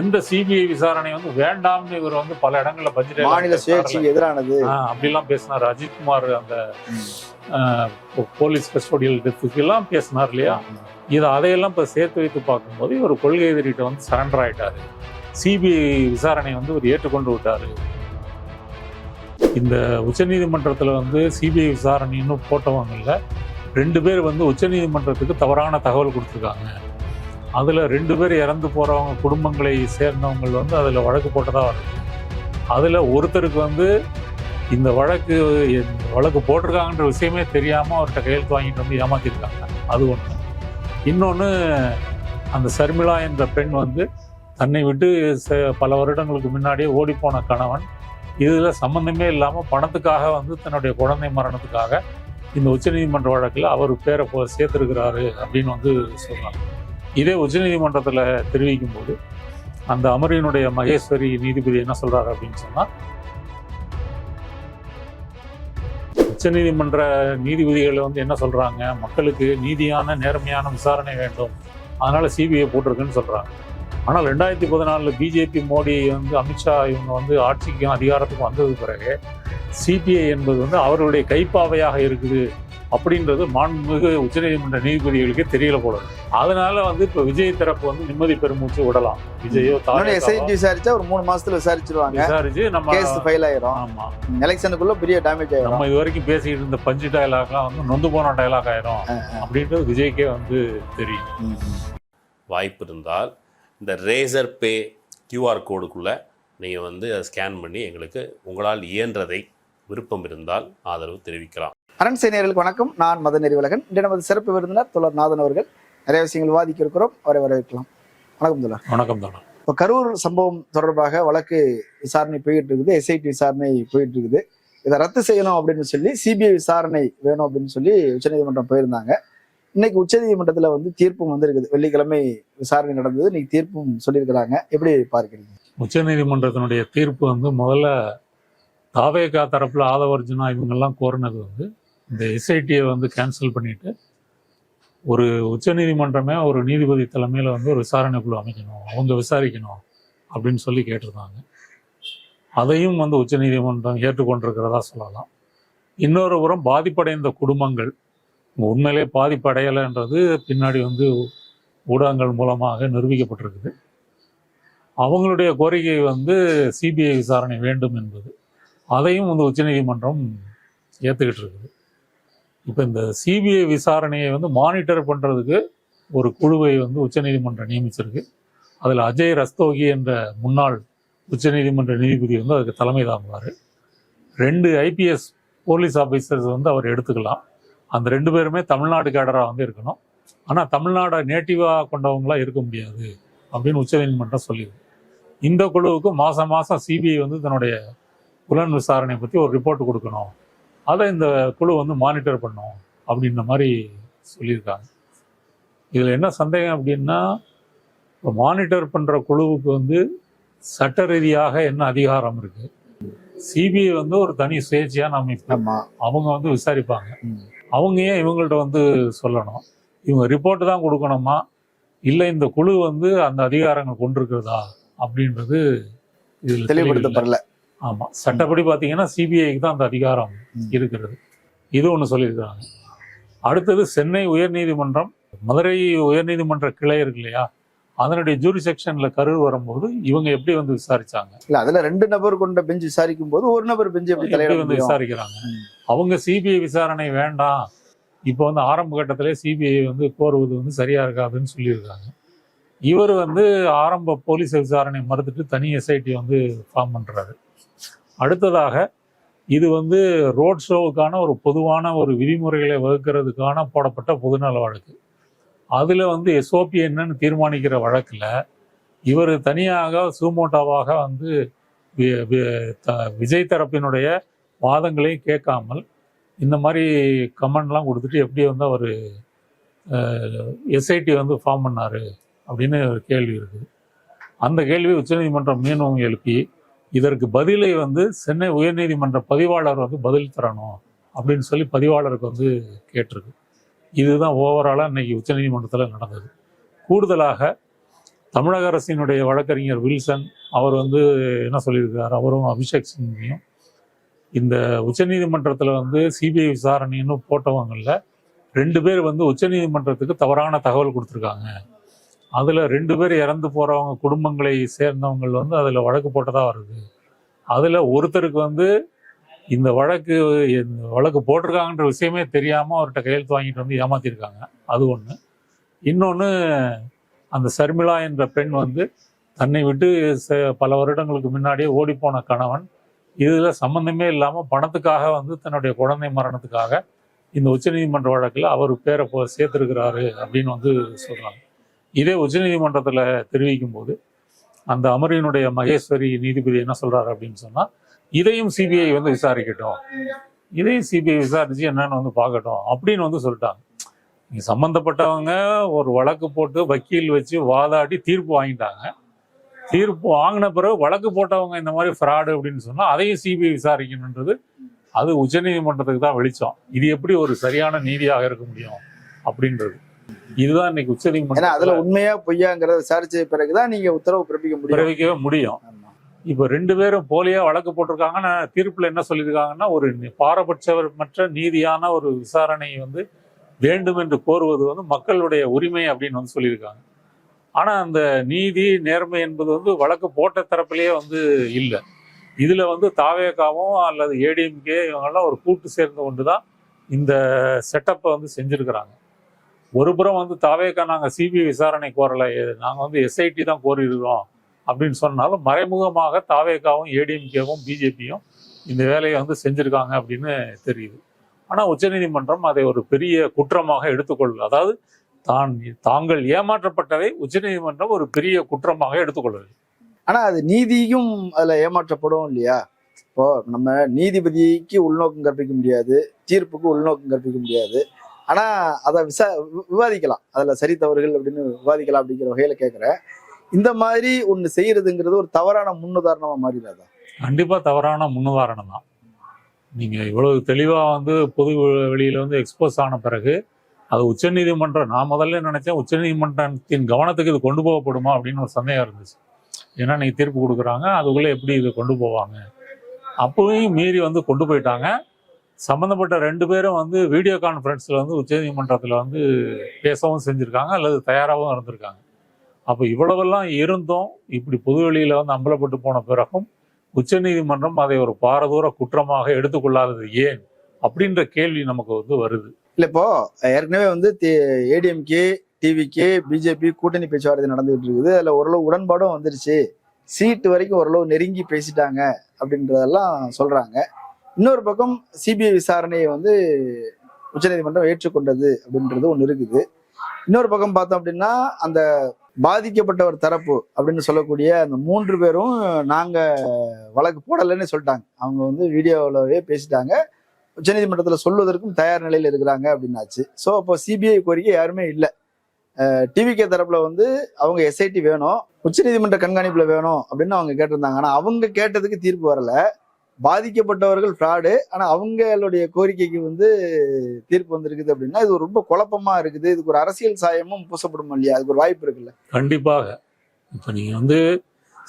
எந்த சிபிஐ விசாரணை வந்து வேண்டாம்னு இவர் வந்து பல இடங்கள்ல பட்ஜெட் மாநில சுயேட்சைக்கு எதிரானது. அப்படிலாம் பேசினார். அஜித்குமார் அந்த போலீஸ் கஸ்டோடியல் டெத்துக்கு எல்லாம் பேசினார் இல்லையா? இது அதையெல்லாம் இப்போ சேர்த்து வைத்து பார்க்கும்போது இவர் கொள்கை எதிரிட்ட வந்து சரண்டர் ஆயிட்டாரு. சிபிஐ விசாரணை வந்து இவர் ஏற்றுக்கொண்டு விட்டாரு. இந்த உச்சநீதிமன்றத்தில் வந்து சிபிஐ விசாரணைன்னு போட்டவங்கல்ல ரெண்டு பேர் வந்து உச்சநீதிமன்றத்துக்கு தவறான தகவல் கொடுத்துருக்காங்க. அதில் ரெண்டு பேர் இறந்து போகிறவங்க குடும்பங்களை சேர்ந்தவங்க வந்து அதில் வழக்கு போட்டதாக வருது. அதில் ஒருத்தருக்கு வந்து இந்த வழக்கு வழக்கு போட்டிருக்காங்கன்ற விஷயமே தெரியாமல் அவர்கிட்ட கையெழுத்து வாங்கிட்டு வந்து ஏமாற்றிருக்காங்க அது ஒன்று இன்னொன்று அந்த சர்மிளா என்ற பெண் வந்து தன்னை விட்டு ச- பல வருடங்களுக்கு முன்னாடியே ஓடிப்போன கணவன். இதில் சம்மந்தமே இல்லாமல் பணத்துக்காக வந்து தன்னுடைய குழந்தை மரணத்துக்காக இந்த உச்சநீதிமன்ற வழக்கில் அவர் பேரை போ சேர்த்துருக்கிறாரு அப்படின்னு வந்து சொல்கிறாங்க இதே உச்சநீதிமன்றத்தில் தெரிவிக்கும் போது அந்த அமர்வினுடைய மகேஸ்வரி நீதிபதி என்ன சொல்கிறாரு அப்படின்னு சொன்னால் உச்சநீதிமன்ற நீதிபதிகள் வந்து என்ன சொல்கிறாங்க மக்களுக்கு நீதியான நேர்மையான விசாரணை வேண்டும். அதனால் சிபிஐ போட்டிருக்குன்னு சொல்கிறாங்க ஆனால் ரெண்டாயிரத்தி பதினாலில் பிஜேபி மோடி வந்து அமித்ஷா இவங்க வந்து ஆட்சிக்கும் அதிகாரத்துக்கும் வந்தது பிறகு சிபிஐ என்பது வந்து அவர்களுடைய கைப்பாவையாக இருக்குது. அப்படின்றது மாண்புமிகு உச்சநீதிமன்ற நீதிபதிகளுக்கே தெரியல போல. அதனால வந்து இப்ப விஜய் தரப்பு வந்து நிம்மதி பெருமூச்சு விடலாம். விஜயோ எஸ்ஐடி விசாரிச்சா ஒரு மூணு மாசத்துல விசாரிச்சிருவாங்க. விசாரிச்சு நம்ம கேஸ் ஃபைல் ஆயிரும். ஆமா. எலெக்ஷனுக்குள்ள பெரிய டேமேஜ் ஆயிரும். நம்ம இது வரைக்கும் பேசிக்கிட்டு இருந்த பஞ்சு டயலாக்லாம் வந்து நொந்து போன டயலாக் ஆயிரும். அப்படின்றது விஜய்க்கே வந்து தெரியும். வாய்ப்பு இருந்தால் இந்த ரேசர் பே கியூஆர் கோடுக்குள்ளே நீங்கள் வந்து அதை ஸ்கேன் பண்ணி எங்களுக்கு உங்களால் இயன்றதை விருப்பம் இருந்தால் ஆதரவு தெரிவிக்கலாம். அரண் நேயர்களுக்கு வணக்கம். நான் மத நெறிவலகன் இன்று நமது சிறப்பு விருந்தினர் தோழர் நாதன் அவர்கள். நிறைய விஷயங்கள் விவாதிக்க இருக்கிறோம். அவரை வரவேற்கலாம். வணக்கம் தோழர் வணக்கம் தானே இப்போ கரூர் சம்பவம் தொடர்பாக வழக்கு விசாரணை போயிட்டு இருக்குது. எஸ்ஐடி விசாரணை போயிட்டு இருக்குது. இதை ரத்து செய்யணும் அப்படின்னு சொல்லி சிபிஐ விசாரணை வேணும் அப்படின்னு சொல்லி உச்சநீதிமன்றம் போயிருந்தாங்க. இன்னைக்கு உச்சநீதிமன்றத்துல வந்து தீர்ப்பும் வந்திருக்குது. வெள்ளிக்கிழமை விசாரணை நடந்தது. இன்னைக்கு தீர்ப்பும் சொல்லியிருக்கிறாங்க. எப்படி பார்க்கிறீங்க? உச்சநீதிமன்றத்தினுடைய தீர்ப்பு வந்து முதல்ல தாவேகா தரப்புல ஆதவர்ஜுனா இவங்கெல்லாம் கோரினது வந்து இந்த எஸ்ஐடியை வந்து கேன்சல் பண்ணிட்டு ஒரு உச்சநீதிமன்றமே ஒரு நீதிபதி தலைமையில் வந்து ஒரு விசாரணை குழு அமைக்கணும் அவங்க விசாரிக்கணும் அப்படின்னு சொல்லி கேட்டிருந்தாங்க. அதையும் வந்து உச்சநீதிமன்றம் ஏற்றுக்கொண்டிருக்கிறதா சொல்லலாம். இன்னொரு புறம் பாதிப்படைந்த குடும்பங்கள் உண்மையிலே பாதிப்படையலைன்றது பின்னாடி வந்து ஊடகங்கள் மூலமாக நிரூபிக்கப்பட்டிருக்குது. அவங்களுடைய கோரிக்கை வந்து சிபிஐ விசாரணை வேண்டும் என்பது. அதையும் வந்து உச்சநீதிமன்றம் ஏற்றுக்கிட்டு இருக்குது இப்போ இந்த சிபிஐ விசாரணையை வந்து மானிட்டர் பண்ணுறதுக்கு ஒரு குழுவை வந்து உச்சநீதிமன்றம் நியமிச்சிருக்கு. அதில் அஜய் ரஸ்தோகி என்ற முன்னாள் உச்சநீதிமன்ற நீதிபதி வந்து அதுக்கு தலைமை தாங்குவார். ரெண்டு ஐபிஎஸ் போலீஸ் ஆஃபீஸர்ஸ் வந்து அவர் எடுத்துக்கலாம். அந்த ரெண்டு பேருமே தமிழ்நாடு கேடராக வந்து இருக்கணும். ஆனால் தமிழ்நாடை நேட்டிவாக கொண்டவங்களாக இருக்க முடியாது அப்படின்னு உச்சநீதிமன்றம் சொல்லியிருக்கு. இந்த குழுவுக்கு மாதம் மாதம் சிபிஐ வந்து தன்னுடைய புலன் விசாரணை பற்றி ஒரு ரிப்போர்ட் கொடுக்கணும். அதை இந்த குழு வந்து மானிட்டர் பண்ணும் அப்படின்ற மாதிரி சொல்லியிருக்காங்க. இதில் என்ன சந்தேகம் அப்படின்னா இப்போ மானிட்டர் பண்ணுற குழுவுக்கு வந்து சட்ட ரீதியாக என்ன அதிகாரம் இருக்குது சிபிஐ வந்து ஒரு தனி சுயேட்சையான அமைப்பு அவங்க வந்து விசாரிப்பாங்க. அவங்க ஏன் இவங்கள்ட்ட வந்து சொல்லணும்? இவங்க ரிப்போர்ட் தான் கொடுக்கணுமா? இல்லை இந்த குழு வந்து அந்த அதிகாரங்கள் கொண்டிருக்கிறதா? அப்படின்றது இதில் தெளிவுபடுத்தப்படல. ஆமாம் சட்டப்படி பார்த்தீங்கன்னா சிபிஐக்கு தான் அந்த அதிகாரம். இருக்கிறது. இது ஒன்று சொல்லியிருக்கிறாங்க. அடுத்தது சென்னை உயர்நீதிமன்றம் மதுரை உயர்நீதிமன்ற கிளை இருக்கு இல்லையா? அதனுடைய ஜூரி செக்ஷன்ல கரூர் வரும்போது இவங்க எப்படி வந்து விசாரிச்சாங்க? இல்ல அதுல ரெண்டு நபர் கொண்ட பெஞ்ச் விசாரிக்கும் போது ஒரு நபர் பெஞ்ச் எப்படி வந்து விசாரிக்கிறாங்க. அவங்க சிபிஐ விசாரணை வேண்டாம். இப்போ வந்து ஆரம்ப கட்டத்திலே சிபிஐ வந்து கோருவது வந்து சரியா இருக்காதுன்னு சொல்லியிருக்காங்க. இவர் வந்து ஆரம்ப போலீஸ் விசாரணை மறுத்துட்டு தனி எஸ்ஐடி வந்து ஃபார்ம் பண்றாரு. அடுத்ததாக இது வந்து ரோட் ஷோவுக்கான ஒரு பொதுவான ஒரு விதிமுறைகளை வகுக்கிறதுக்கான போடப்பட்ட பொதுநல வழக்கு. அதில் வந்து எஸ்ஓபி என்னன்னு தீர்மானிக்கிற வழக்கில் இவர் தனியாக சூமோட்டாவாக வந்து த- விஜய் தரப்பினுடைய வாதங்களையும் கேட்காமல் இந்த மாதிரி கமெண்ட்லாம் கொடுத்துட்டு எப்படி வந்து அவர் எஸ்ஐடி வந்து ஃபார்ம் பண்ணார் அப்படின்னு ஒரு கேள்வி இருக்குது அந்த கேள்வி உச்சநீதிமன்றம் மீனவங்க எழுப்பி இதற்கு பதிலை வந்து சென்னை உயர்நீதிமன்ற பதிவாளர் வந்து பதில் தரணும் அப்படின்னு சொல்லி பதிவாளருக்கு வந்து கேட்டிருக்கு. இதுதான் ஓவராலாக இன்னைக்கு உச்சநீதிமன்றத்தில் நடந்தது. கூடுதலாக தமிழக அரசினுடைய வழக்கறிஞர் வில்சன் அவர் வந்து என்ன சொல்லியிருக்கார்? அவரும் அபிஷேக் சிங்கையும் இந்த உச்சநீதிமன்றத்தில் வந்து சிபிஐ விசாரணைன்னு போட்டவங்கள்ல ரெண்டு பேர் வந்து உச்சநீதிமன்றத்துக்கு தவறான தகவல் கொடுத்துருக்காங்க. அதில் ரெண்டு பேர் இறந்து போகிறவங்க குடும்பங்களை சேர்ந்தவங்க வந்து அதில் வழக்கு போட்டதாக வருது. அதில் ஒருத்தருக்கு வந்து இந்த வழக்கு வழக்கு போட்டிருக்காங்கன்ற விஷயமே தெரியாமல் அவர்கிட்ட கையெழுத்து வாங்கிட்டு வந்து ஏமாத்திருக்காங்க. அது ஒன்று இன்னொன்று அந்த சர்மிளா என்ற பெண் வந்து தன்னை விட்டு பல வருடங்களுக்கு முன்னாடியே ஓடிப்போன கணவன். இதில் சம்மந்தமே இல்லாமல் பணத்துக்காக வந்து தன்னுடைய குழந்தை மரணத்துக்காக இந்த உச்சநீதிமன்ற வழக்கில் அவர் பேரை போ சேர்த்துருக்கிறாரு அப்படின்னு வந்து சொல்கிறாங்க இதே உச்சநீதிமன்றத்தில் தெரிவிக்கும் போது அந்த அமரியினுடைய மகேஸ்வரி நீதிபதி என்ன சொல்றாரு அப்படின்னு சொன்னா இதையும் சிபிஐ வந்து விசாரிக்கட்டும். இதையும் சிபிஐ விசாரிச்சு என்னன்னு வந்து பார்க்கட்டும் அப்படின்னு வந்து சொல்லிட்டாங்க. இங்க சம்பந்தப்பட்டவங்க ஒரு வழக்கு போட்டு வக்கீல் வச்சு வாதாடி தீர்ப்பு வாங்கிட்டாங்க. தீர்ப்பு வாங்கின பிறகு வழக்கு போட்டவங்க இந்த மாதிரி ஃப்ராடு அப்படின்னு சொன்னால் அதையும் சிபிஐ விசாரிக்கணுன்றது அது உச்சநீதிமன்றத்துக்கு தான் வெளிச்சம். இது எப்படி ஒரு சரியான நீதியாக இருக்க முடியும் அப்படின்றது. இதுதான் இன்னைக்கு ஏன்னா உச்சநீதிமன்றம் அதுல உண்மையா பொய்யாங்கிறத விசாரிச்ச பிறகுதான் நீங்க உத்தரவு பிறப்பிக்க முடியும். பிறப்பிக்கவே முடியும். இப்போ ரெண்டு பேரும் போலியா வழக்கு போட்டிருக்காங்கன்னா தீர்ப்புல என்ன சொல்லியிருக்காங்கன்னா ஒரு பாரபட்சமற்ற நீதியான ஒரு விசாரணை வந்து வேண்டும் என்று கோருவது வந்து மக்களுடைய உரிமை அப்படின்னு வந்து சொல்லியிருக்காங்க. ஆனா அந்த நீதி நேர்மை என்பது வந்து வழக்கு போட்ட தரப்பிலேயே வந்து இல்லை. இதுல வந்து தாவேகாவும் அல்லது ஏடிஎம்கே இவங்கெல்லாம் ஒரு கூட்டு சேர்ந்து கொண்டு தான் இந்த செட்டப்பை வந்து செஞ்சிருக்கிறாங்க. ஒரு புறம் வந்து தாவேக்கா நாங்கள் சிபிஐ விசாரணை கோரலை நாங்கள் வந்து எஸ்ஐடி தான் கோரியிருக்கிறோம் அப்படின்னு சொன்னாலும் மறைமுகமாக தாவேகாவும் ஏடிஎம்கேவும் பிஜேபியும் இந்த வேலையை வந்து செஞ்சுருக்காங்க அப்படின்னு தெரியுது. ஆனால் உச்சநீதிமன்றம் அதை ஒரு பெரிய குற்றமாக எடுத்துக்கொள்ளு அதாவது தான் தாங்கள் ஏமாற்றப்பட்டதை உச்சநீதிமன்றம் ஒரு பெரிய குற்றமாக எடுத்துக்கொள்ளுது ஆனால் அது நீதியும் அதில் ஏமாற்றப்படும் இல்லையா? இப்போ நம்ம நீதிபதிக்கு உள்நோக்கம் கற்பிக்க முடியாது தீர்ப்புக்கு உள்நோக்கம் கற்பிக்க முடியாது. ஆனா அதை விசா வி- விவாதிக்கலாம். அதுல சரி தவறுகள் அப்படின்னு விவாதிக்கலாம் அப்படிங்கிற வகையில கேட்கிறேன் இந்த மாதிரி ஒண்ணு செய்யறதுங்கிறது ஒரு தவறான முன்னுதாரணமா மாறிடாதா? கண்டிப்பாக தவறான முன்னுதாரணம் தான். நீங்கள் இவ்வளவு தெளிவாக வந்து பொது வெளியில வந்து எக்ஸ்போஸ் ஆன பிறகு அது உச்சநீதிமன்றம் நான் முதல்ல நினைச்சேன் உச்சநீதிமன்றத்தின் கவனத்துக்கு இது கொண்டு போகப்படுமா அப்படின்னு ஒரு சந்தேகம் இருந்துச்சு. ஏன்னா நீங்க தீர்ப்பு கொடுக்குறாங்க அதுக்குள்ளே எப்படி இதை கொண்டு போவாங்க? அப்பவும் மீறி வந்து கொண்டு போயிட்டாங்க. சம்மந்தப்பட்ட ரெண்டு பேரும் வந்து வீடியோ கான்ஃபரன்ஸில் வந்து உச்சநீதிமன்றத்தில் வந்து பேசவும் செஞ்சுருக்காங்க அல்லது தயாராகவும் இருந்திருக்காங்க. அப்போ இவ்வளவெல்லாம் இருந்தும் இப்படி பொதுவெளியில் வந்து அம்பலப்பட்டு போன பிறகும் உச்சநீதிமன்றம் அதை ஒரு பாரதூர குற்றமாக எடுத்துக்கொள்ளாதது ஏன்? அப்படின்ற கேள்வி நமக்கு வந்து வருது. இல்லை இப்போ ஏற்கனவே வந்து ஏடிஎம்கே டிவிகே பிஜேபி கூட்டணி பேச்சுவார்த்தை நடந்துகிட்டு இருக்குது. அதில் ஓரளவு உடன்பாடும் வந்துருச்சு. சீட்டு வரைக்கும் ஓரளவு நெருங்கி பேசிட்டாங்க அப்படின்றதெல்லாம் சொல்கிறாங்க இன்னொரு பக்கம் சிபிஐ விசாரணையை வந்து உச்சநீதிமன்றம் ஏற்றுக்கொண்டது அப்படின்றது ஒன்று இருக்குது. இன்னொரு பக்கம் பார்த்தோம் அப்படின்னா அந்த பாதிக்கப்பட்டவர் தரப்பு அப்படின்னு சொல்லக்கூடிய அந்த மூன்று பேரும் நாங்கள் வழக்கு போடலைன்னு சொல்லிட்டாங்க. அவங்க வந்து வீடியோவிலவே பேசிட்டாங்க. உச்சநீதிமன்றத்தில் சொல்வதற்கும் தயார் நிலையில் இருக்கிறாங்க அப்படின்னாச்சு. ஸோ அப்போ சிபிஐ கோரிக்கை யாருமே இல்லை. டிவிகே தரப்பில் வந்து அவங்க எஸ்ஐடி வேணும் உச்சநீதிமன்ற கண்காணிப்பில் வேணும் அப்படின்னு அவங்க கேட்டிருந்தாங்க. ஆனால் அவங்க கேட்டதுக்கு தீர்ப்பு வரலை. பாதிக்கப்பட்டவர்கள் ஃப்ராடு ஆனால் அவங்களுடைய கோரிக்கைக்கு வந்து தீர்ப்பு வந்திருக்குது அப்படின்னா இது ரொம்ப குழப்பமா இருக்குது. இதுக்கு ஒரு அரசியல் சாயமும் பூசப்படும் இல்லையா? அதுக்கு ஒரு வாய்ப்பு இருக்குல்ல? கண்டிப்பாக. இப்போ நீங்கள் வந்து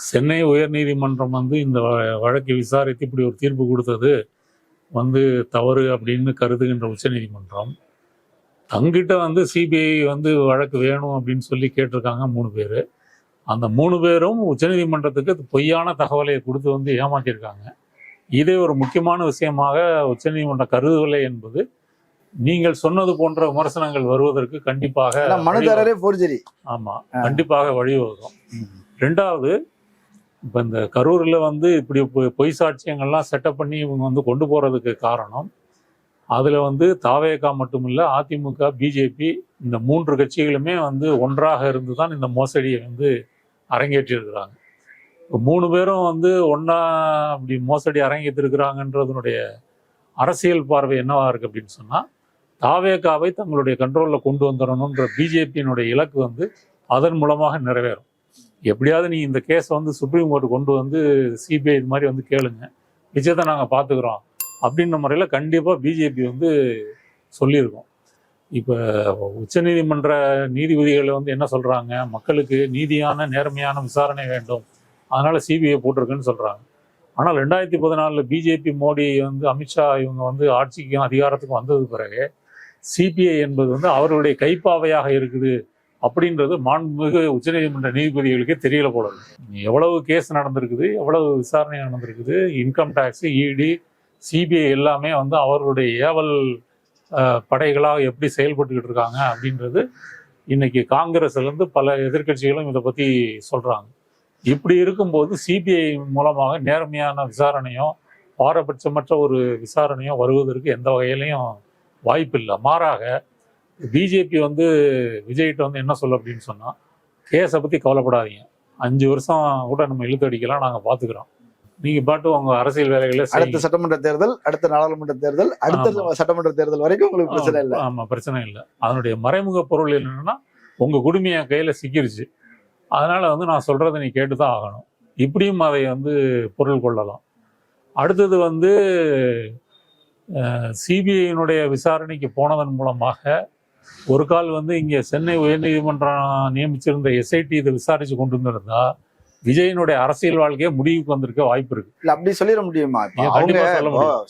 சென்னை உயர்நீதிமன்றம் வந்து இந்த வழக்கை விசாரித்து இப்படி ஒரு தீர்ப்பு கொடுத்தது வந்து தவறு அப்படின்னு கருதுகின்ற உச்சநீதிமன்றம். தங்கிட்ட வந்து சிபிஐ வந்து வழக்கு வேணும் அப்படின்னு சொல்லி கேட்டிருக்காங்க மூணு பேர். அந்த மூணு பேரும் உச்சநீதிமன்றத்துக்கு பொய்யான தகவலை கொடுத்து வந்து ஏமாற்றிருக்காங்க இதே ஒரு முக்கியமான விஷயமாக உச்சநீதிமன்றம் கருதவில்லை என்பது நீங்கள் சொன்னது போன்ற விமர்சனங்கள் வருவதற்கு கண்டிப்பாக மனுதாரரே போர்ஜரி ஆமா கண்டிப்பாக வழிவகுக்கும். ரெண்டாவது இப்போ இந்த கரூரில் வந்து இப்படி பொய் சாட்சியங்கள்லாம் செட்டப் பண்ணி இவங்க வந்து கொண்டு போறதுக்கு காரணம் அதில் வந்து தாவேகா மட்டுமில்ல அதிமுக பிஜேபி இந்த மூன்று கட்சிகளுமே வந்து ஒன்றாக இருந்து தான் இந்த மோசடியை வந்து அரங்கேற்றியிருக்கிறாங்க மூணு பேரும் வந்து ஒன்றா அப்படி மோசடி அரங்கேற்றிருக்கிறாங்கன்றதுனுடைய அரசியல் பார்வை என்னவா இருக்கு அப்படின்னு சொன்னால் தாவேகாவை தங்களுடைய கண்ட்ரோலில் கொண்டு வந்துடணுன்ற பிஜேபியினுடைய இலக்கு வந்து அதன் மூலமாக நிறைவேறும். எப்படியாவது நீ இந்த கேஸை வந்து சுப்ரீம் கோர்ட் கொண்டு வந்து சிபிஐ இது மாதிரி வந்து கேளுங்க. நிச்சயத்தை நாங்கள் பார்த்துக்குறோம் அப்படின்ற முறையில் கண்டிப்பாக பிஜேபி வந்து சொல்லியிருக்கோம். இப்போ உச்சநீதிமன்ற நீதிபதிகள் வந்து என்ன சொல்கிறாங்க மக்களுக்கு நீதியான நேர்மையான விசாரணை வேண்டும். அதனால் சிபிஐ போட்டிருக்குன்னு சொல்கிறாங்க ஆனால் ரெண்டாயிரத்தி பதினாலில் பிஜேபி மோடி வந்து அமித்ஷா இவங்க வந்து ஆட்சிக்கும் அதிகாரத்துக்கும் வந்தது பிறகு சிபிஐ என்பது வந்து அவர்களுடைய கைப்பாவையாக இருக்குது அப்படின்றது மாண்புமிகு உச்சநீதிமன்ற நீதிபதிகளுக்கே தெரியல போல எவ்வளவு கேஸ் நடந்திருக்குது எவ்வளவு விசாரணை நடந்திருக்குது இன்கம் டேக்ஸ் இடி சிபிஐ எல்லாமே வந்து அவர்களுடைய ஏவல் படைகளாக எப்படி செயல்பட்டுக்கிட்டு இருக்காங்க அப்படின்றது இன்னைக்கு காங்கிரஸ்லேருந்து பல எதிர்க்கட்சிகளும் இதை பற்றி சொல்கிறாங்க இப்படி இருக்கும்போது சிபிஐ மூலமாக நேர்மையான விசாரணையோ பாரபட்சமற்ற ஒரு விசாரணையோ வருவதற்கு எந்த வகையிலையும் வாய்ப்பில்லை. மாறாக பிஜேபி வந்து விஜய்கிட்ட வந்து என்ன சொல்ல அப்படின்னு சொன்னா கேஸை பத்தி கவலைப்படாதீங்க. அஞ்சு வருஷம் கூட நம்ம இழுத்து அடிக்கலாம் நாங்க பாத்துக்கிறோம். நீங்க பாட்டு உங்க அரசியல் வேலைகளை அடுத்த. சட்டமன்ற தேர்தல் அடுத்த நாடாளுமன்ற தேர்தல் அடுத்த சட்டமன்ற தேர்தல் வரைக்கும் உங்களுக்கு பிரச்சனை இல்லை. ஆமா பிரச்சனை இல்லை. அதனுடைய மறைமுக பொருள் என்னன்னா உங்க குடுமி என் கையில சிக்கிருச்சு. அதனால வந்து நான் சொல்றதை நீ கேட்டு தான் ஆகணும். இப்படியும் அதை வந்து பொருள் கொள்ளலாம். அடுத்தது வந்து சிபிஐயினுடைய விசாரணைக்கு போனதன் மூலமாக ஒரு கால் வந்து இங்கே சென்னை உயர்நீதிமன்றம் நியமிச்சிருந்த எஸ்ஐடி இதை விசாரிச்சு கொண்டு வந்திருந்தா விஜயனுடைய அரசியல் வாழ்க்கையே முடிவுக்கு வந்திருக்க வாய்ப்பு இருக்கு. இல்ல அப்படி சொல்லிட முடியுமா? அவங்க.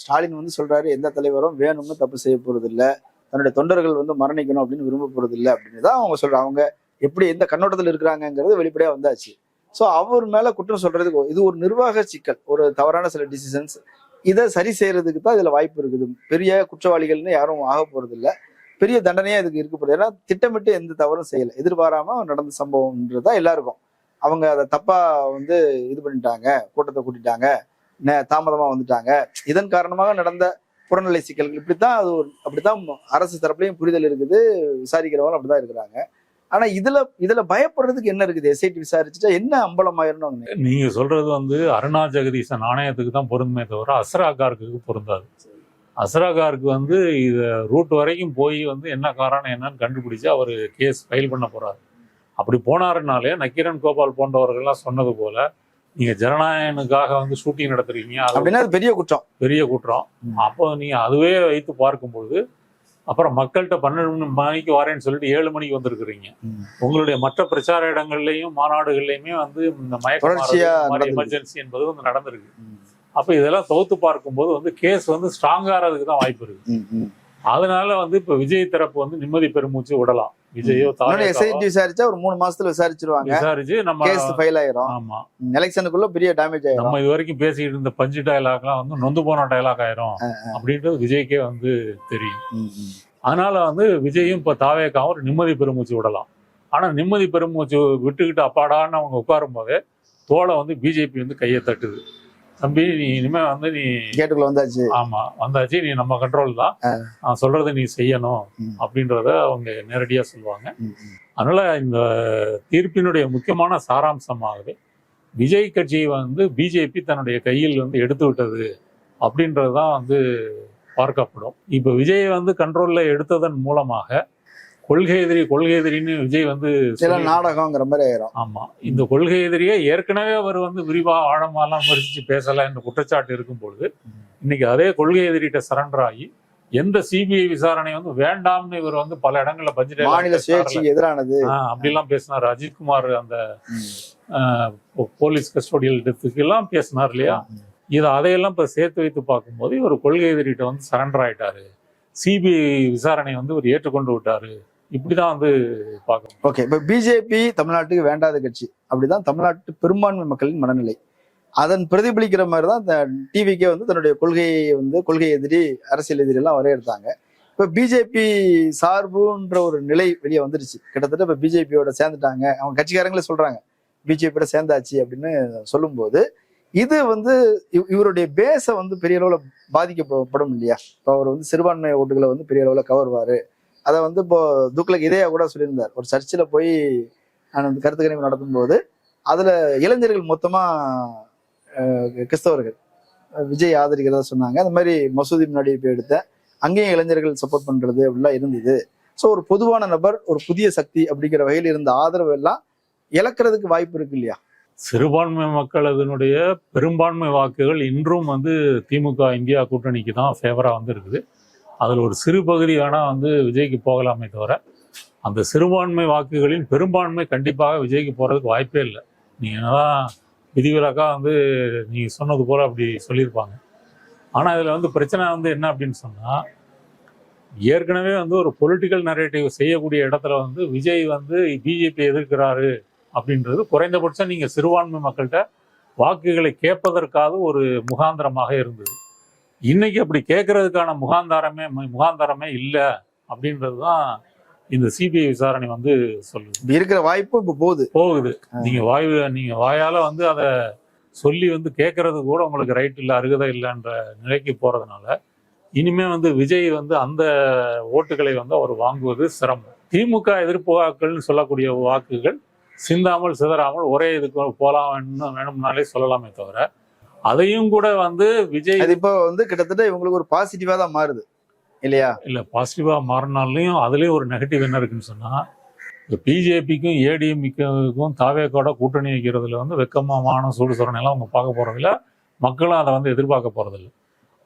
ஸ்டாலின் வந்து சொல்றாரு எந்த தலைவரும் வேணும்னு தப்பு செய்ய போறது இல்ல தன்னுடைய தொண்டர்கள் வந்து மரணிக்கணும் அப்படின்னு விரும்ப போறது இல்ல அப்படின்னு தான் அவங்க சொல்றாங்க. அவங்க எப்படி எந்த கண்ணோட்டத்தில் இருக்கிறாங்கிறது வெளிப்படையா வந்தாச்சு. ஸோ அவர் மேல குற்றம் சொல்றதுக்கு இது ஒரு நிர்வாக சிக்கல் ஒரு தவறான சில டிசிஷன்ஸ் இதை சரி செய்யறதுக்கு தான் இதுல வாய்ப்பு இருக்குது. பெரிய குற்றவாளிகள்னு யாரும் ஆக போறது இல்லை பெரிய தண்டனையா இதுக்கு இருக்க போறது ஏன்னா திட்டமிட்டு எந்த தவறும் செய்யல. எதிர்பாராம நடந்த சம்பவம்ன்றதா எல்லாருக்கும். அவங்க அதை தப்பா வந்து இது பண்ணிட்டாங்க கூட்டத்தை கூட்டிட்டாங்க தாமதமா வந்துட்டாங்க. இதன் காரணமாக நடந்த புறநிலை சிக்கல்கள் இப்படித்தான் அது ஒரு அப்படித்தான் அரசு தரப்புலையும் புரிதல் இருக்குது. விசாரிக்கிறவங்க அப்படிதான் இருக்கிறாங்க. ஆனா இதுல இதுல பயப்படுறதுக்கு என்ன இருக்குது? எஸ்ஐடி விசாரிச்சுட்டா என்ன அம்பலம் ஆயிரணும் நீங்க சொல்றது வந்து அருணா ஜெகதீசன் நாணயத்துக்கு தான் பொருந்துமே தவிர அஸ்ரா காருக்கு பொருந்தாது. அஸ்ரா காருக்கு வந்து இத ரூட் வரைக்கும் போய் வந்து என்ன காரணம் என்னன்னு கண்டுபிடிச்சு அவர் கேஸ் ஃபைல் பண்ண போறாரு. அப்படி போனாருனாலே நக்கீரன் கோபால் போன்றவர்கள்லாம் சொன்னது போல நீங்க ஜனநாயகனுக்காக வந்து ஷூட்டிங் நடத்துறீங்க. அப்படின்னா அது பெரிய குற்றம். பெரிய குற்றம். அப்போ நீங்க அதுவே வைத்து பார்க்கும்பொழுது அப்புறம் மக்கள்கிட்ட பன்னெண்டு மணிக்கு வரேன்னு சொல்லிட்டு ஏழு மணிக்கு வந்திருக்கிறீங்க. உங்களுடைய மற்ற பிரச்சார இடங்கள்லயும் மாநாடுகள்லயுமே வந்து இந்த நடந்திருக்கு. எமர்ஜென்சி என்பது வந்து நடந்திருக்கு. அப்ப இதெல்லாம் தொகுத்து பார்க்கும்போது வந்து கேஸ் வந்து ஸ்ட்ராங் ஆகிறதுக்கு தான் வாய்ப்பு இருக்கு. அதனால வந்து இப்ப விஜய் தரப்பு வந்து நிம்மதி பெருமூச்சு விடலாம். விஜயோ எஸ்ஐடி விசாரிச்சா ஒரு மூணு மாசத்துல விசாரிச்சிருவாங்க. விசாரிச்சு நம்ம கேஸ் ஃபைல் ஆயிரும். ஆமா. எலெக்ஷனுக்குள்ள பெரிய டேமேஜ் ஆயிரும். நம்ம இது வரைக்கும் பேசிக்கிட்டு இருந்த பஞ்சு டயலாக்லாம் வந்து நொந்து போன டயலாக் ஆயிரும். அப்படின்றது விஜய்க்கே வந்து தெரியும். அதனால வந்து விஜயும் இப்ப தாவேக்காவும் ஒரு நிம்மதி பெருமூச்சு விடலாம். ஆனா நிம்மதி பெருமூச்சு விட்டுக்கிட்டு அப்பாடான்னு அவங்க உட்காரும் போதே தோலை வந்து பிஜேபி வந்து கையை தட்டுது. தம்பி நீ இனிமே வந்து நீ கேட்டுக்குள்ள வந்தாச்சு. ஆமா வந்தாச்சு நீ நம்ம கண்ட்ரோல் தான். நான் சொல்றதை நீ செய்யணும். அப்படின்றத அவங்க நேரடியா சொல்லுவாங்க. அதனால இந்த தீர்ப்பினுடைய முக்கியமான சாராம்சமாகவே விஜய் கட்சியை வந்து பிஜேபி தன்னுடைய கையில் வந்து எடுத்து விட்டது அப்படின்றது தான் வந்து பார்க்கப்படும். இப்போ விஜய் வந்து கண்ட்ரோல்ல எடுத்ததன் மூலமாக கொள்கை எதிரி கொள்கை எதிரின்னு விஜய் வந்து சில நாடகங்கிற மாதிரி ஆயிரும். ஆமா. இந்த கொள்கை எதிரியே ஏற்கனவே அவர் வந்து விரிவா ஆழமாலாம் விமர்சிச்சு பேசல என்ற குற்றச்சாட்டு இருக்கும் பொழுது இன்னைக்கு அதே கொள்கை எதிரிட்ட சரண்டர் ஆகி எந்த சிபிஐ விசாரணை வந்து வேண்டாம்னு இவர் வந்து பல இடங்கள்ல பட்ஜெட் மாநில சுயேட்சைக்கு எதிரானது. அப்படிலாம் பேசினார். அஜித்குமார் அந்த போலீஸ் கஸ்டோடியல் டெத்துக்கு எல்லாம் பேசினார் இல்லையா? இது அதையெல்லாம் இப்ப சேர்த்து வைத்து பார்க்கும்போது இவர் கொள்கை எதிரிட்ட வந்து சரண்டர் ஆயிட்டாரு. சிபிஐ விசாரணை வந்து இவர் ஏற்றுக்கொண்டு விட்டாரு. இப்படிதான் வந்து பார்க்கணும். ஓகே இப்போ பிஜேபி தமிழ்நாட்டுக்கு வேண்டாத கட்சி. அப்படிதான் தமிழ்நாட்டு பெரும்பான்மை மக்களின் மனநிலை. அதன் பிரதிபலிக்கிற மாதிரி தான் இந்த டிவிக்கே வந்து தன்னுடைய கொள்கையை வந்து கொள்கை எதிரி அரசியல் எதிரி எல்லாம் வரையறுத்தாங்க. இப்போ பிஜேபி சார்புன்ற ஒரு நிலை வெளியே வந்துருச்சு. கிட்டத்தட்ட இப்போ பிஜேபியோட சேர்ந்துட்டாங்க. அவங்க கட்சிக்காரங்களே சொல்றாங்க. பிஜேபியோட சேர்ந்தாச்சு அப்படின்னு சொல்லும்போது இது வந்து இவருடைய பேஸை வந்து பெரிய அளவில் பாதிக்கப்படும் இல்லையா? இப்போ அவர் வந்து சிறுபான்மை ஓட்டுகளை வந்து பெரிய அளவில் கவர்வார். அதை வந்து இப்போ துக்ளக் இதயா கூட சொல்லியிருந்தார். ஒரு சர்ச்சில் போய் நான் வந்து கருத்து கணிப்பு நடத்தும் போது இளைஞர்கள் மொத்தமாக கிறிஸ்தவர்கள் விஜய் ஆதரிக்கிறதா சொன்னாங்க. அந்த மாதிரி மசூதி முன்னாடி போய் எடுத்தேன் அங்கேயும் இளைஞர்கள் சப்போர்ட் பண்ணுறது அப்படிலாம் இருந்தது. ஸோ ஒரு பொதுவான நபர் ஒரு புதிய சக்தி அப்படிங்கிற வகையில் இருந்த ஆதரவு எல்லாம் இழக்கிறதுக்கு வாய்ப்பு இருக்கு இல்லையா? சிறுபான்மை மக்கள் அதனுடைய பெரும்பான்மை வாக்குகள் இன்றும் வந்து திமுக இந்தியா கூட்டணிக்கு தான் ஃபேவராக வந்து இருக்குது அதில் ஒரு சிறு பகுதி வேணால் வந்து விஜய்க்கு போகலாமே தவிர அந்த சிறுபான்மை வாக்குகளின் பெரும்பான்மை கண்டிப்பாக விஜய்க்கு போகிறதுக்கு வாய்ப்பே இல்லை. நீங்கள் என்னதான் விதிவிலக்காக வந்து நீங்கள் சொன்னது போல் அப்படி சொல்லியிருப்பாங்க. ஆனால் இதில் வந்து பிரச்சனை வந்து என்ன அப்படின்னு சொன்னால் ஏற்கனவே வந்து ஒரு பொலிட்டிக்கல் நரேட்டிவ் செய்யக்கூடிய இடத்துல வந்து விஜய் வந்து பிஜேபி எதிர்க்கிறாரு அப்படின்றது குறைந்தபட்சம் நீங்கள் சிறுபான்மை மக்கள்கிட்ட வாக்குகளை கேட்பதற்காக ஒரு முகாந்திரமாக இருந்தது. இன்னைக்கு அப்படி கேட்கறதுக்கான முகாந்தாரமே முகாந்தாரமே இல்லை அப்படின்றது தான் இந்த சிபிஐ விசாரணை வந்து சொல்லுது. இருக்கிற வாய்ப்பு இப்ப போகுது. போகுது. நீங்க வாய் நீங்க வாயால வந்து அதை சொல்லி வந்து கேட்கறது கூட உங்களுக்கு ரைட் இல்லை அருகதை இல்லைன்ற நிலைக்கு போறதுனால இனிமே வந்து விஜய் வந்து அந்த ஓட்டுகளை வந்து அவர் வாங்குவது சிரமம். திமுக எதிர்ப்பு வாக்குகள்னு சொல்லக்கூடிய வாக்குகள் சிந்தாமல் சிதறாமல் ஒரே இதுக்கு போலாம் வேணும் வேணும்னாலே சொல்லலாமே தவிர அதையும் கூட வந்து விஜய் அது இப்போ வந்து கிட்டத்தட்ட இவங்களுக்கு ஒரு பாசிட்டிவா தான் மாறுது. இல்லையா? இல்லை பாசிட்டிவாக மாறினாலையும் அதுலேயும் ஒரு நெகட்டிவ் என்ன இருக்குன்னு சொன்னால் இப்போ பிஜேபிக்கும் ஏடிஎம்மிக்கும் தாவேக்கோட கூட்டணி வைக்கிறதுல வந்து வெக்கமா மானம் சூடு எல்லாம் அவங்க பார்க்க போகிறதில்ல மக்களும் அதை வந்து எதிர்பார்க்க போகிறதில்ல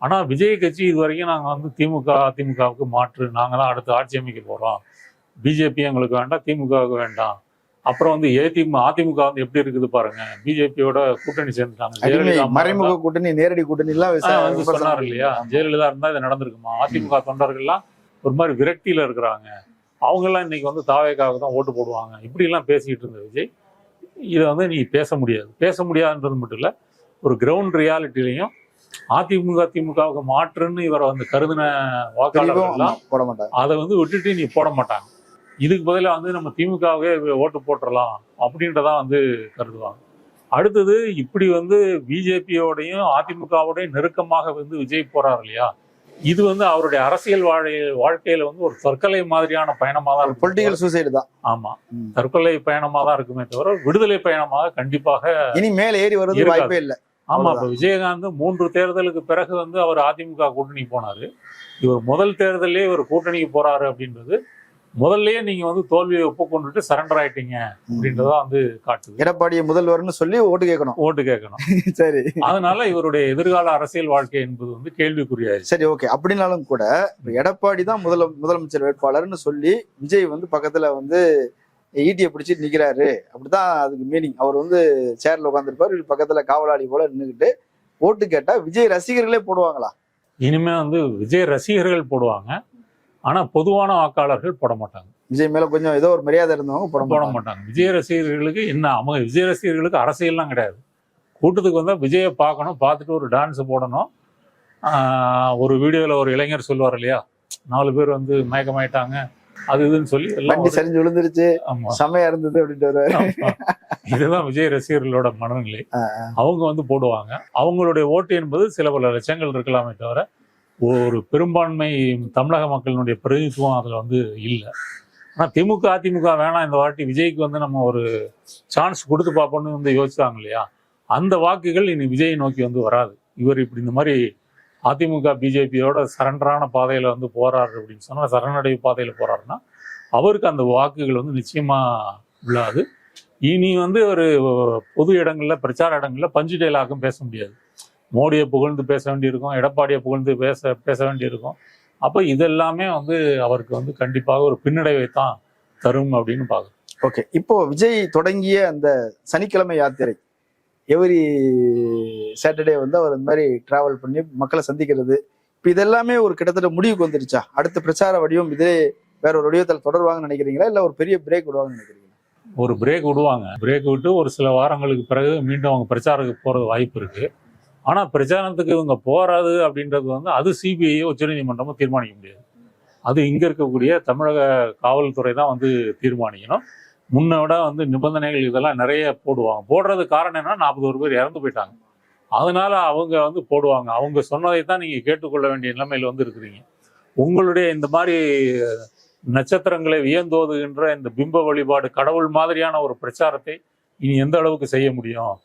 ஆனால் விஜய் கட்சி இது வரைக்கும் நாங்கள் வந்து திமுக அதிமுகவுக்கு மாற்று நாங்கள் தான் அடுத்து ஆட்சி அமைக்க போகிறோம் பிஜேபி எங்களுக்கு வேண்டாம் திமுகவுக்கு வேண்டாம். அப்புறம் வந்து ஏதிமுக அதிமுக வந்து எப்படி இருக்குது பாருங்க. பிஜேபியோட கூட்டணி சேர்ந்துட்டாங்க. மறைமுக கூட்டணி நேரடி கூட்டணி எல்லாம் வந்து சொன்னார் இல்லையா? ஜெயலலிதா இருந்தா இது நடந்திருக்குமா? அதிமுக தொண்டர்கள்லாம் ஒரு மாதிரி விரக்தியில இருக்கிறாங்க. அவங்க எல்லாம் இன்னைக்கு வந்து தாவேக்காக தான் ஓட்டு போடுவாங்க. இப்படி எல்லாம் பேசிக்கிட்டு இருந்த விஜய் இதை வந்து நீ பேச முடியாது. பேச முடியாதுன்றது மட்டும் இல்ல ஒரு கிரவுண்ட் ரியாலிட்டிலையும் அதிமுக திமுகவுக்கு மாற்றுன்னு இவரை வந்து கருதின வாக்காளர்கள்லாம் போட மாட்டாங்க. அதை வந்து விட்டுட்டு நீ போட மாட்டாங்க. இதுக்கு பதிலா வந்து நம்ம திமுகவே ஓட்டு போட்டுறலாம் அப்படின்றதா வந்து கருதுவாங்க. அடுத்தது இப்படி வந்து பிஜேபியோடையும் அதிமுகவோடையும் நெருக்கமாக வந்து விஜய் போறார் இல்லையா? இது வந்து அவருடைய அரசியல் வாழை வாழ்க்கையில வந்து ஒரு தற்கொலை மாதிரியான பயணமா தான் இருக்கும் பொலிட்டிக்கல் சூசைடு தான். ஆமா. தற்கொலை பயணமா தான் இருக்குமே தவிர விடுதலை பயணமாக கண்டிப்பாக இனி மேல ஏறி இருக்காது. வாய்ப்பே இல்ல. ஆமா இப்ப விஜயகாந்த் மூன்று தேர்தலுக்கு பிறகு வந்து அவர் அதிமுக கூட்டணி போனாரு. இவர் முதல் தேர்தலே இவர் கூட்டணிக்கு போறாரு அப்படின்றது முதல்லயே நீங்க வந்து தோல்வியை ஒப்புக்கொண்டுட்டு சரண்டர் ஆயிட்டீங்க அப்படின்றத வந்து காட்டுது. எடப்பாடியை முதல்வர்னு சொல்லி ஓட்டு கேட்கணும். ஓட்டு கேட்கணும். சரி. அதனால இவருடைய எதிர்கால அரசியல் வாழ்க்கை என்பது வந்து கேள்விக்குறியாயிருச்சு சரி ஓகே. அப்படின்னாலும் கூட எடப்பாடி தான் முதல முதலமைச்சர் வேட்பாளர்னு சொல்லி விஜய் வந்து பக்கத்துல வந்து ஈட்டியை பிடிச்சிட்டு நிக்கிறாரு. அப்படிதான் அதுக்கு மீனிங் அவர் வந்து சேர்ல உட்காந்துருப்பாரு பக்கத்துல காவலாளி போல நின்றுக்கிட்டு ஓட்டு கேட்டா விஜய் ரசிகர்களே போடுவாங்களா? இனிமே வந்து விஜய் ரசிகர்கள் போடுவாங்க. ஆனா பொதுவான வாக்காளர்கள் போட மாட்டாங்க. விஜய் மேல கொஞ்சம் ஏதோ ஒரு மரியாதை இருந்தவங்க போட போட மாட்டாங்க. விஜய் ரசிகர்களுக்கு என்ன அவங்க விஜய் ரசிகர்களுக்கு அரசியல்லாம் கிடையாது. கூட்டத்துக்கு வந்தா விஜயை பார்க்கணும் பார்த்துட்டு ஒரு டான்ஸ் போடணும். ஒரு வீடியோல ஒரு இளைஞர் சொல்லுவார் இல்லையா? நாலு பேர் வந்து மயக்கமாயிட்டாங்க அது இதுன்னு சொல்லி எல்லாம் சரிஞ்சு விழுந்துருச்சு ஆமா. செமையா இருந்தது அப்படின்ட்டு. இதுதான் விஜய் ரசிகர்களோட மனநிலை. அவங்க வந்து போடுவாங்க. அவங்களுடைய ஓட்டு என்பது சில பல லட்சங்கள் இருக்கலாமே தவிர ஒரு பெரும்பான்மை தமிழக மக்களினுடைய பிரதிநிதித்துவம் அதில் வந்து இல்லை. ஆனால் திமுக அதிமுக வேணாம் இந்த வாட்டி விஜய்க்கு வந்து நம்ம ஒரு சான்ஸ் கொடுத்து பார்ப்போம்னு வந்து யோசிச்சாங்க இல்லையா? அந்த வாக்குகள் இனி விஜயை நோக்கி வந்து வராது. இவர் இப்படி இந்த மாதிரி அதிமுக பிஜேபியோட சரண்டரான பாதையில் வந்து போறாரு அப்படின்னு சொன்னால் சரணடைவு பாதையில் போறாருன்னா அவருக்கு அந்த வாக்குகள் வந்து நிச்சயமாக விழாது. இனி வந்து ஒரு பொது இடங்களில் பிரச்சார இடங்களில் பஞ்சு டைலாக்கும் பேச முடியாது. மோடியை புகழ்ந்து பேச வேண்டியிருக்கும் எடப்பாடியை புகழ்ந்து பேச பேச வேண்டியிருக்கும். அப்போ இதெல்லாமே வந்து அவருக்கு வந்து கண்டிப்பாக ஒரு பின்னடைவை தான் தரும் அப்படின்னு பார்க்குறோம். ஓகே இப்போ விஜய் தொடங்கிய அந்த சனிக்கிழமை யாத்திரை எவ்ரி சாட்டர்டே வந்து அவர் இந்த மாதிரி டிராவல் பண்ணி மக்களை சந்திக்கிறது இப்போ இதெல்லாமே ஒரு கிட்டத்தட்ட முடிவுக்கு வந்துருச்சா? அடுத்த பிரச்சார வடிவம் இதே வேற ஒரு வடிவத்தில் தொடருவாங்கன்னு நினைக்கிறீங்களா? இல்ல ஒரு பெரிய பிரேக் விடுவாங்கன்னு நினைக்கிறீங்களா? ஒரு பிரேக் விடுவாங்க. பிரேக் விட்டு ஒரு சில வாரங்களுக்கு பிறகு மீண்டும் அவங்க பிரச்சாரத்துக்கு போறது வாய்ப்பு இருக்கு. ஆனா பிரச்சாரத்துக்கு இவங்க போறாது அப்படின்றது வந்து அது சிபிஐ உச்சநீதிமன்றமும் தீர்மானிக்க முடியாது. அது இங்க இருக்கக்கூடிய தமிழக காவல்துறை தான் வந்து தீர்மானிக்கணும். முன்ன விட வந்து நிபந்தனைகள் இதெல்லாம் நிறைய போடுவாங்க. போடுறது காரணம் என்னன்னா நாற்பது ஒரு பேர் இறந்து போயிட்டாங்க. அதனால அவங்க வந்து போடுவாங்க. அவங்க சொன்னதை தான் நீங்க கேட்டுக்கொள்ள வேண்டிய நிலைமையில வந்து இருக்கிறீங்க. உங்களுடைய இந்த மாதிரி நட்சத்திரங்களை வியந்தோதுகின்ற இந்த பிம்ப வழிபாடு கடவுள் மாதிரியான ஒரு பிரச்சாரத்தை இனி எந்த அளவுக்கு செய்ய முடியும்?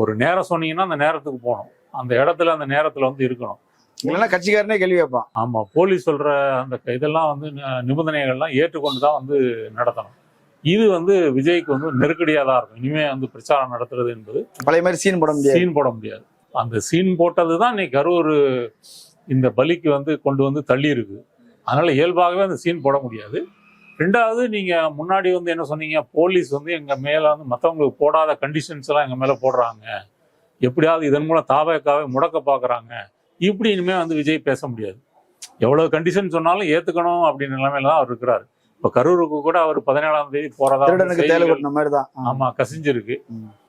ஒரு நேரம் சொன்னீங்கன்னா அந்த நேரத்துக்கு போகணும். அந்த இடத்துல அந்த நேரத்துல வந்து இருக்கணும். இல்லைன்னா கட்சிக்காரனே கேள்வி கேட்பான். ஆமா போலீஸ் சொல்ற அந்த இதெல்லாம் வந்து நிபந்தனைகள்லாம் ஏற்றுக்கொண்டு தான் வந்து நடத்தணும். இது வந்து விஜய்க்கு வந்து நெருக்கடியாக தான் இருக்கும். இனிமே வந்து பிரச்சாரம் நடத்துறது என்பது பழைய மாதிரி சீன் போட முடியாது. சீன் போட முடியாது. அந்த சீன் போட்டது தான் இன்னைக்கு கரூர் இந்த பலிக்கு வந்து கொண்டு வந்து தள்ளி இருக்கு அதனால இயல்பாகவே அந்த சீன் போட முடியாது. ரெண்டாவது நீங்க முன்னாடி வந்து என்ன சொன்னீங்க? போலீஸ் வந்து எங்க மேல வந்து மற்றவங்களுக்கு போடாத கண்டிஷன்ஸ் எல்லாம் எங்க மேல போடுறாங்க. எப்படியாவது இதன் மூலம் தாவேக்காவே முடக்க பாக்குறாங்க இப்படி இனிமே வந்து விஜய் பேச முடியாது. எவ்வளவு கண்டிஷன் சொன்னாலும் ஏத்துக்கணும் அப்படின்னு நிலைமையில தான் அவர் இருக்கிறாரு. இப்ப கரூருக்கு கூட அவர் பதினேழாம் தேதி கொட்டின மாதிரி தான் ஆமா கசிஞ்சிருக்கு.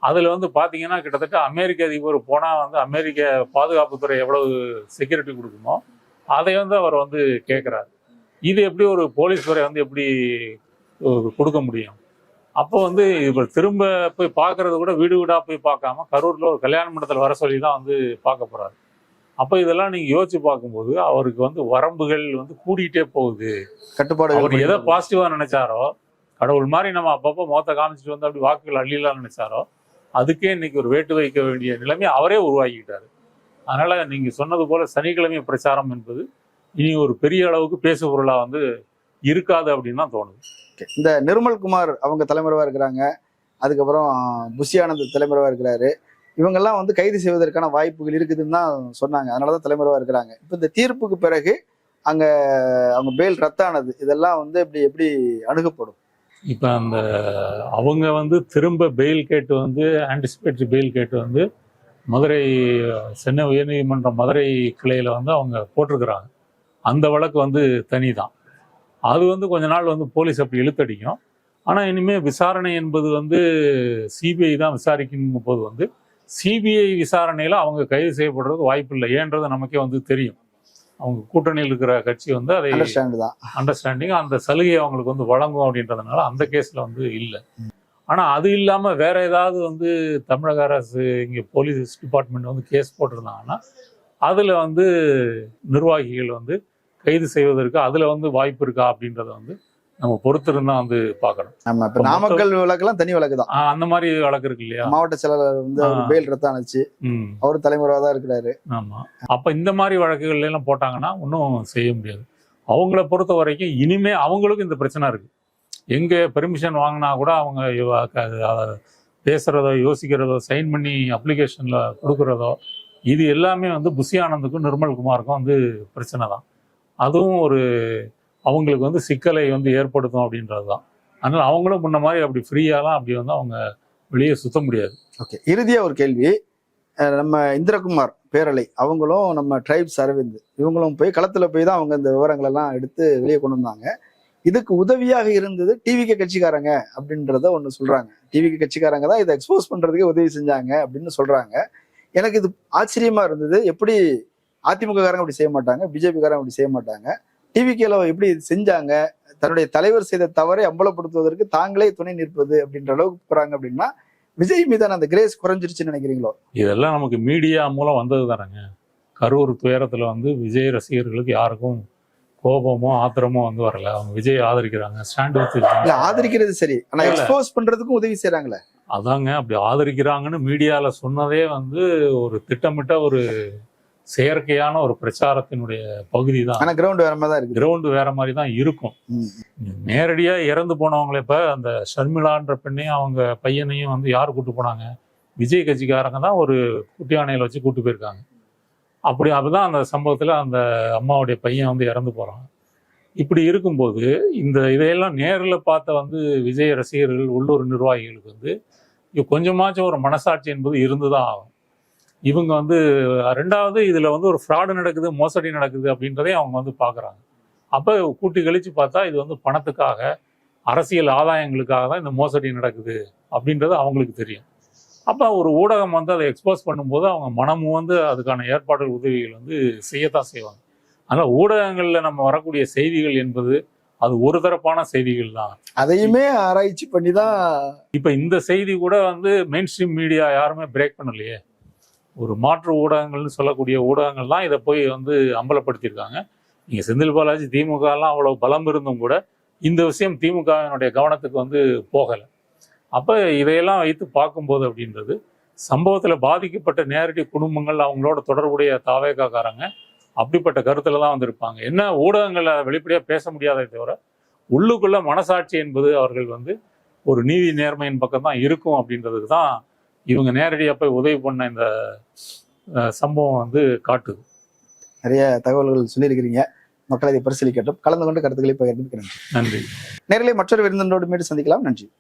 அதுல வந்து பாத்தீங்கன்னா கிட்டத்தட்ட அமெரிக்க அதிபர் போனா வந்து அமெரிக்க பாதுகாப்புத்துறை எவ்வளவு செக்யூரிட்டி கொடுக்குமோ அதை வந்து அவர் வந்து கேட்கிறாரு இது எப்படி ஒரு போலீஸ் துறை வந்து எப்படி கொடுக்க முடியும்? அப்போ வந்து இவர் திரும்ப போய் பார்க்கறது கூட வீடு வீடா போய் பார்க்காம கரூர்ல ஒரு கல்யாண மண்டபத்தில் வர சொல்லி தான் வந்து பார்க்க போறாரு. அப்போ இதெல்லாம் நீங்க யோசிச்சு பார்க்கும்போது அவருக்கு வந்து வரம்புகள் வந்து கூடிட்டே போகுது. அவர் கட்டுப்பாடு எதை பாசிட்டிவா நினைச்சாரோ கடவுள் மாதிரி நம்ம அப்பப்போ முகத்தை காமிச்சிட்டு வந்து அப்படி வாக்குகள் அள்ளிலாம் நினைச்சாரோ அதுக்கே இன்னைக்கு ஒரு வேட்டு வைக்க வேண்டிய நிலைமை அவரே உருவாக்கிட்டாரு. அதனால நீங்க சொன்னது போல சனிக்கிழமை பிரச்சாரம் என்பது இனி ஒரு பெரிய அளவுக்கு பேசு பொருளா வந்து இருக்காது அப்படின்னு தான் தோணுது. இந்த நிர்மல்குமார் அவங்க தலைமறைவா இருக்கிறாங்க. அதுக்கப்புறம் புஷி ஆனந்த் தலைமறைவா இருக்கிறாரு. இவங்கெல்லாம் வந்து கைது செய்வதற்கான வாய்ப்புகள் இருக்குதுன்னு தான் சொன்னாங்க. அதனாலதான் தலைமறைவா இருக்கிறாங்க. இப்போ இந்த தீர்ப்புக்கு பிறகு அங்க அவங்க பேல் ரத்தானது இதெல்லாம் வந்து இப்படி எப்படி அணுகப்படும்? இப்போ அந்த அவங்க வந்து திரும்ப பெயில் கேட்டு வந்து ஆன்டிசிபேட்டரி பெயில் கேட்டு வந்து மதுரை சென்னை உயர்நீதிமன்றம் மதுரை கிளையில் வந்து அவங்க போட்டிருக்கிறாங்க. அந்த வழக்கு வந்து தனி தான் அது வந்து கொஞ்ச நாள் வந்து போலீஸ் அப்படி இழுத்தடிக்கும். ஆனால் இனிமேல் விசாரணை என்பது வந்து சிபிஐ தான் விசாரிக்கும் போது வந்து சிபிஐ விசாரணையில் அவங்க கைது செய்யப்படுறதுக்கு வாய்ப்பு இல்லை. ஏன்றது நமக்கே வந்து தெரியும். அவங்க கூட்டணியில் இருக்கிற கட்சி வந்து அதை அண்டர்ஸ்டாண்டிங் அந்த சலுகையை அவங்களுக்கு வந்து வழங்கும் அப்படின்றதுனால அந்த கேஸ்ல வந்து இல்லை. ஆனா அது இல்லாம வேற ஏதாவது வந்து தமிழக அரசு இங்க போலீஸ் டிபார்ட்மெண்ட் வந்து கேஸ் போட்டிருந்தாங்கன்னா அதுல வந்து நிர்வாகிகள் வந்து கைது செய்வதற்கு அதுல வந்து வாய்ப்பு இருக்கா அப்படின்றத வந்து நம்ம பொறுத்திருந்தா வந்து பார்க்கணும். நம்ம இப்ப நாமக்கல் வழக்கெல்லாம் தனி வழக்கு தான். அந்த மாதிரி வழக்கு இருக்கு இல்லையா? மாவட்ட செயலாளர் வந்து. பேல் ரத்தானுச்சு ம். அவர் தலைமறைவா தான் இருக்கிறாரு. ஆமா. அப்ப இந்த மாதிரி வழக்குகள் எல்லாம் போட்டாங்கன்னா ஒன்றும் செய்ய முடியாது. அவங்கள பொறுத்த வரைக்கும் இனிமே அவங்களுக்கும் இந்த பிரச்சனை இருக்கு. எங்க பெர்மிஷன் வாங்கினா கூட அவங்க பேசுறதோ யோசிக்கிறதோ சைன் பண்ணி அப்ளிகேஷன்ல கொடுக்கறதோ இது எல்லாமே வந்து புஷி ஆனந்துக்கும் நிர்மல்குமாருக்கும் வந்து பிரச்சனை தான். அதுவும் ஒரு அவங்களுக்கு வந்து சிக்கலை வந்து ஏற்படுத்தும் அப்படின்றது தான் அதனால் அவங்களும் முன்ன மாதிரி அப்படி ஃப்ரீயாலாம் அப்படி வந்து அவங்க வெளியே சுத்த முடியாது. ஓகே இறுதியாக ஒரு கேள்வி. நம்ம இந்திரகுமார் பேரலை அவங்களும் நம்ம ட்ரைப்ஸ் அரவிந்த் இவங்களும் போய் களத்தில் போய் தான் அவங்க இந்த விவரங்கள் எல்லாம் எடுத்து வெளியே கொண்டு வந்தாங்க. இதுக்கு உதவியாக இருந்தது டிவிக்கு கட்சிக்காரங்க அப்படின்றத ஒன்று சொல்கிறாங்க டிவிக்கு கட்சிக்காரங்க தான் இதை எக்ஸ்போஸ் பண்ணுறதுக்கு உதவி செஞ்சாங்க அப்படின்னு சொல்கிறாங்க எனக்கு இது ஆச்சரியமாக இருந்தது. எப்படி அதிமுக காரங்க அப்படி செய்ய மாட்டாங்க பிஜேபி காரங்க அப்படி செய்ய மாட்டாங்க. டிவிகேல எப்படி செஞ்சாங்க தன்னுடைய தலைவர் செய்த தவறை அம்பலப்படுத்துவதற்கு தாங்களே துணை நிற்பது அப்படின்ற அளவுக்கு போறாங்க அப்படின்னா விஜய் மீதான அந்த கிரேஸ் குறைஞ்சிருச்சுன்னு நினைக்கிறீங்களோ? இதெல்லாம் நமக்கு மீடியா மூலம் வந்தது தானேங்க. கரூர் துயரத்தில் வந்து விஜய் ரசிகர்களுக்கு யாருக்கும் கோபமோ ஆத்திரமோ வந்து வரல. அவங்க விஜய் ஆதரிக்கிறாங்க. ஸ்டாண்ட் இல்ல ஆதரிக்கிறது சரி. ஆனா. எக்ஸ்போஸ் பண்றதுக்கும் உதவி செய்றாங்களே. அதாங்க அப்படி ஆதரிக்கிறாங்கன்னு மீடியால சொன்னதே வந்து ஒரு திட்டமிட்ட ஒரு செயற்கையான ஒரு பிரச்சாரத்தினுடைய பகுதி தான் ஆனா கிரவுண்ட் வேற மாதிரி தான் இருக்குது. கிரவுண்டு வேற மாதிரி தான் இருக்கும். ம். நேரடியா இறந்து போனவங்கள இப்ப அந்த ஷர்மிளான்ற பெண்ணையும் அவங்க பையனையும் வந்து யார் கூட்டு போனாங்க? விஜய் கட்சிக்காரங்க தான் ஒரு குட்டி யானையில வச்சு கூட்டு போயிருக்காங்க. அப்படி அப்படிதான் அந்த சம்பவத்துல அந்த அம்மாவுடைய பையன் வந்து இறந்து போறான். இப்படி இருக்கும்போது இந்த இதையெல்லாம் நேரில் பார்த்த வந்து விஜய் ரசிகர்கள் உள்ளூர் நிர்வாகிகளுக்கு வந்து கொஞ்சமாச்சும் ஒரு மனசாட்சி என்பது இருந்துதான் ஆகும். இவங்க வந்து ரெண்டாவது இதுல வந்து ஒரு ஃப்ராடு நடக்குது மோசடி நடக்குது அப்படின்றதையும் அவங்க வந்து பார்க்கறாங்க அப்போ கூட்டி கழிச்சு பார்த்தா இது வந்து பணத்துக்காக அரசியல் ஆதாயங்களுக்காக தான் இந்த மோசடி நடக்குது அப்படின்றது அவங்களுக்கு தெரியும். அப்போ ஒரு ஊடகம் வந்து அதை எக்ஸ்போஸ் பண்ணும்போது அவங்க மனமும் வந்து அதுக்கான ஏற்பாடுகள் உதவிகள் வந்து செய்யத்தான் செய்வாங்க. அதனால் ஊடகங்களில் நம்ம வரக்கூடிய செய்திகள் என்பது அது ஒரு தரப்பான செய்திகள் தான். அதையுமே ஆராய்ச்சி பண்ணி தான் இப்போ இந்த செய்தி கூட வந்து மெயின் ஸ்ட்ரீம் மீடியா யாருமே பிரேக் பண்ணலையே. ஒரு மாற்று ஊடகங்கள்னு சொல்லக்கூடிய ஊடகங்கள் தான் இதை போய் வந்து அம்பலப்படுத்தியிருக்காங்க. நீங்கள் செந்தில் பாலாஜி திமுகலாம் அவ்வளோ பலம் இருந்தும் கூட இந்த விஷயம் திமுகவினுடைய கவனத்துக்கு வந்து போகலை. அப்போ இதையெல்லாம் வைத்து பார்க்கும்போது அப்படின்றது சம்பவத்தில் பாதிக்கப்பட்ட நேரடி குடும்பங்கள் அவங்களோட தொடர்புடைய தாவேகாக்காரங்க அப்படிப்பட்ட கருத்தில் தான் வந்திருப்பாங்க. என்ன ஊடகங்களை வெளிப்படையாக பேச முடியாதே தவிர உள்ளுக்குள்ள மனசாட்சி என்பது அவர்கள் வந்து ஒரு நீதி நேர்மையின் பக்கம் தான் இருக்கும் அப்படின்றதுக்கு தான் இவங்க நேரடியாக போய் உதவி பண்ண இந்த சம்பவம் வந்து காட்டுது. நிறைய தகவல்கள் சொல்லியிருக்கிறீங்க. மக்கள் இதை பரிசீலிக்கட்டும். கலந்து கொண்டு கருத்துக்களை பகிர்ந்து நன்றி நன்றி. நேரிலே மற்றொரு விருந்தினரோடு மீண்டும் சந்திக்கலாம். நன்றி.